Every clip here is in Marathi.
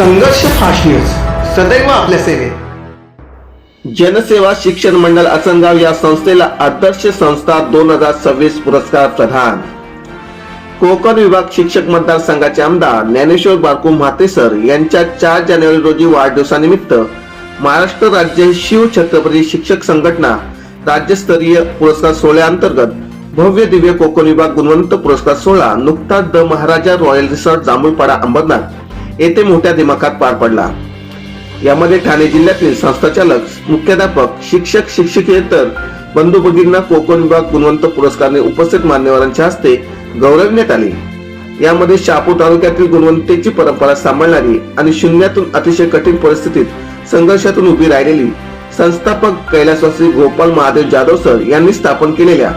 संघर्ष फास्ट न्यूज सदैव आपल्या सेवेत. जनसेवा शिक्षण मंडळ आसनगाव या संस्थेला आदर्श संस्था दोन हजार सव्वीस पुरस्कार प्रदान. कोकण विभाग शिक्षक मतदारसंघाचे आमदार ज्ञानेश्वर बारकू म्हातेसर यांच्या चार जानेवारी रोजी वाढदिवसानिमित्त महाराष्ट्र राज्य शिव छत्रपती शिक्षक संघटना राज्यस्तरीय पुरस्कार सोहळ्याअंतर्गत भव्य दिव्य कोकण विभाग गुणवंत पुरस्कार सोहळा नुकताच the Maharaja royal resort Jambhulpada Ambernath येथे मोठ्या दिमाखात पार पडला. यामध्ये ठाणे जिल्ह्यातील संस्थाचालक मुख्याध्यापक शिक्षक शिक्षकेतर बंधू भगिनींना कोकण विभाग गुणवंत पुरस्कारने उपस्थित मान्यवरांच्या हस्ते गौरवण्यात आले. यामध्ये शापू तालुक्यातील गुणवत्तेची परंपरा सांभाळणारी आणि शून्यातून अतिशय कठीण परिस्थितीत संघर्षातून उभी राहिलेली संस्थापक कैलासवासी गोपाल महादेव जाधव सर यांनी स्थापन केलेल्या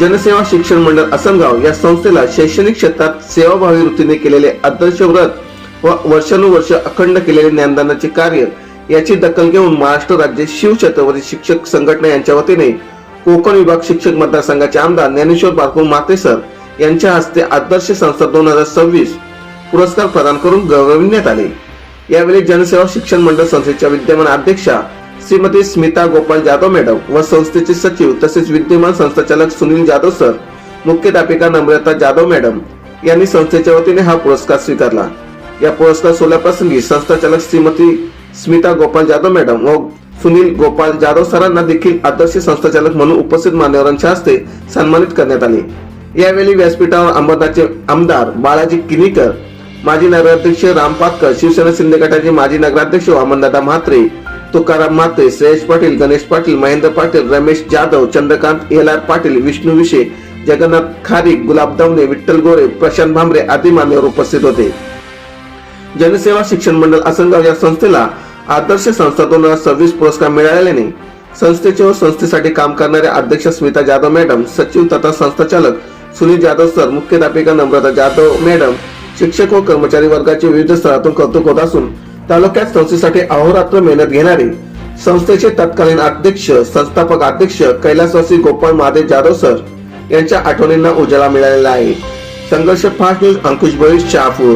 जनसेवा शिक्षण मंडळ असनगाव या संस्थेला शैक्षणिक क्षेत्रात सेवाभावी वृत्तीने केलेले आदर्श व्रत व वर्षानुवर्ष अखंड केलेले ज्ञानदानाचे कार्य याची दखल घेऊन महाराष्ट्र राज्य शिवछत्रपती शिक्षक संघटना यांच्या वतीने कोकण विभाग शिक्षक मतदारसंघाचे आमदार ज्ञानेश्वर बापू मातेसर यांच्या हस्ते आदर्श संस्था दोन हजार सव्वीस पुरस्कार प्रदान करून गौरविण्यात आले. यावेळी जनसेवा शिक्षण मंडळ संस्थेच्या विद्यमान अध्यक्षा श्रीमती स्मिता गोपाल जाधव मॅडम व संस्थेचे सचिव तसेच विद्यमान संस्थाचालक सुनील जाधव सर मुख्याध्यापिका नम्रता जाधव मॅडम यांनी संस्थेच्या वतीने हा पुरस्कार स्वीकारला. या पुरस्कार सोहळ्याप्रसंगी संस्थाचालक श्रीमती स्मिता गोपाल जाधव मॅडम व सुनील गोपाल जाधव सरांना देखील आदर्श संस्थाचालक म्हणून उपस्थित मान्यवरांच्या हस्ते सन्मानित करण्यात आले. यावेळी व्यासपीठावर अंबरनाथचे आमदार बाळाजी किनीकर माजी नगराध्यक्ष राम पाटकर शिवसेना शिंदे गटाचे माजी नगराध्यक्ष वामनदादा म्हात्रे तुकाराम म्हात्रे श्रेयश पाटील गणेश पाटील महेंद्र पाटील रमेश जाधव चंद्रकांत एलार पाटील विष्णू विषे जगन्नाथ खारीक गुलाब दवणे विठ्ठल गोरे प्रशांत भांबरे आदी मान्यवर उपस्थित होते. जनसेवा शिक्षण मंडळ आसनगाव या संस्थेला आदर्श संस्था दोन हजार सव्वीस पुरस्कार मिळाल्याने संस्थेचे व संस्थेसाठी काम करणाऱ्या अध्यक्ष स्मिता जाधव मॅडम सचिव तथा संस्थाचालक सुनील जाधव सर मुख्याध्यापिका नम्रता जाधव मॅडम शिक्षक व कर्मचारी वर्गाचे विविध स्तरातून कौतुक होत असून तालुक्यात संस्थेसाठी अहोरात्र मेहनत घेणारे संस्थेचे तत्कालीन अध्यक्ष संस्थापक अध्यक्ष कैलासवासी गोपाळ महादेव जाधव सर यांच्या आठवणींना उजाला मिळालेला आहे. संघर्ष फास्ट न्यूज अंकुश भविष्य शहापूर.